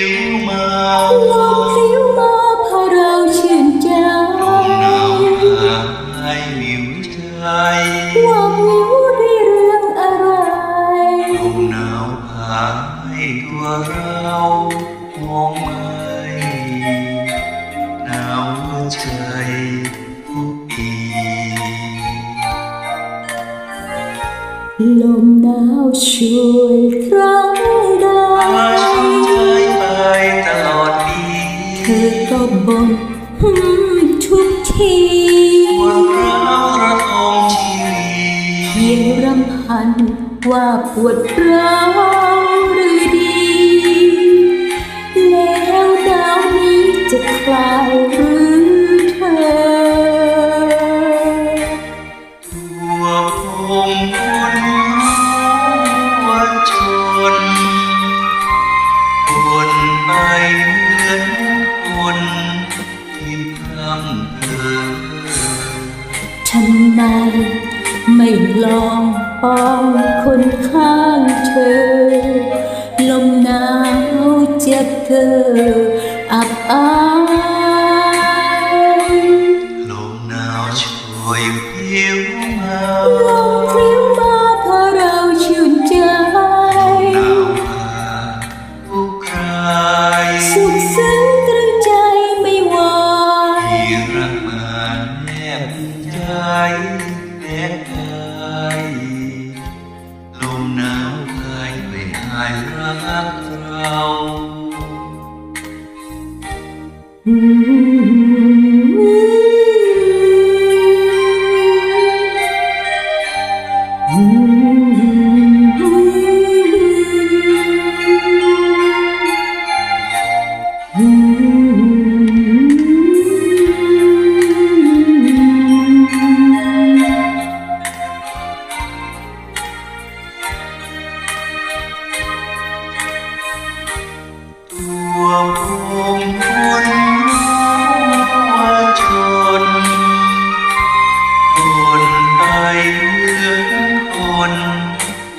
lòng mơ lo phiêu mơ đau chuyện cha không nào mà hiểu trai qua hiểu đi riêng ai không nào mà ai rau mong ai nào trời lòng nào trôi khắp đây ทีวันร้าวระทมชีวิตเพียงรำพันว่าปวดร้าว ที่พร่ำทำไมไม่ลองปองคนข้างเธอ ลมหนาวเจ็บเธอ ตั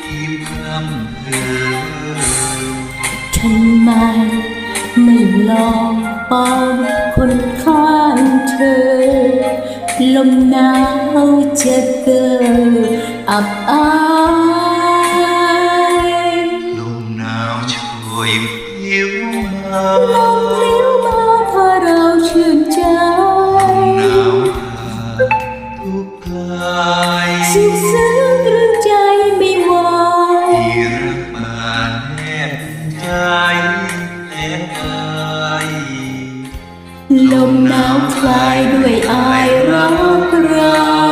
ที่พร่ำเพ้อทำไมไม่ลองปองคนข้างเธอ ลมหนาวจะเกิดอับอาย ผิวมาลมพลิ้วมาพาเราชื่นใจหนาวพาทุกกายสุขซึ้งตรึงใจไม่ไหวที่รักมาแนบใจแนบกายลมหนาวคลายด้วยอายรักเรา